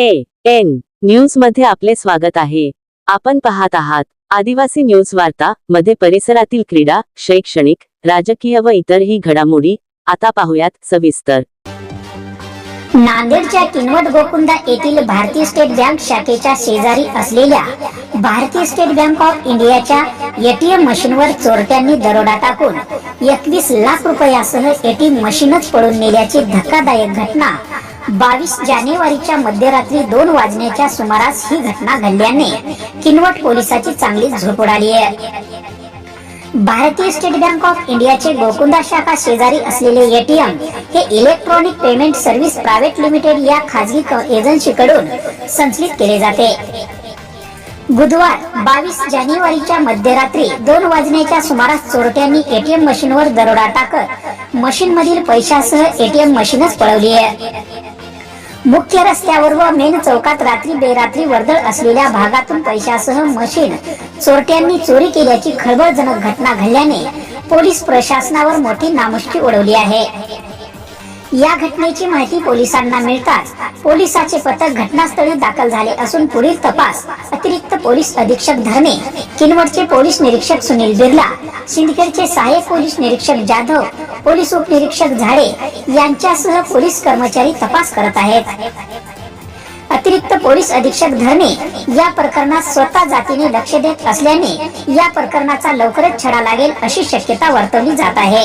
A N. न्यूजमध्ये आपले स्वागत आहे. आपण पाहत आहात आदिवासी न्यूज वार्ता मध्ये परिसरातील क्रीडा शैक्षणिक राजकीय व इतरही घडामोडी आता पाहूयात सविस्तर. नांदेडच्या किनवट गोकुंदा येथील भारतीय स्टेट बँक शाखेच्या शेजारी असलेल्या भारतीय स्टेट बँक ऑफ इंडियाच्या एटीएम मशीनवर चोरट्यांनी दरोडा टाकून एकवीस लाख रुपयासह एटीएम मशीनच पळून नेल्याची धक्कादायक घटना बावीस जानेवारीच्या मध्यरात्री दोन वाजण्याच्या सुमारास ही घटना घडल्याने किनवट पोलिसाची चांगली झोप उडाली आहे. भारतीय स्टेट बँक ऑफ इंडियाचे गोकुंदा शाखा शेजारी असलेले एटीएम हे electronic payment service private limited या खाजगी एजन्सीकडून संचलित केले जाते. बुधवार बावीस जानेवारीच्या मध्यरात्री दोन वाजण्याच्या सुमारास चोरट्यांनी एटीएम मशीनवर दरोडा टाकत मशीन मधील पैशासह एटीएम मशीनच पळवली आहे. मुख्य रस्त्यावर व मेन चौकात रात्री बेरात्री वर्दळ असलेल्या भागातून पैशासह मशीन चोरट्यांनी चोरी केल्याची खळबळजनक घटना घडल्याने पोलीस प्रशासनावर मोठी नामुष्की उडवली आहे. या घटनेची माहिती पोलिसांना मिळताच पोलिसाचे पथक घटनास्थळी दाखल झाले असून पुढील तपास अतिरिक्त पोलीस अधीक्षक धरणे किनवटचे पोलीस निरीक्षक सुनील बिर्ला सिंदखेडचे सहाय्यक पोलीस निरीक्षक जाधव पोलीस उपनिरीक्षक झाडे यांच्यासह पोलीस कर्मचारी तपास करत आहेत. अतिरिक्त पोलीस अधीक्षक धरणे या प्रकरणात स्वतः जातीने लक्ष देत असल्याने या प्रकरणाचा लवकरच छडा लागेल अशी शक्यता वर्तवली जात आहे.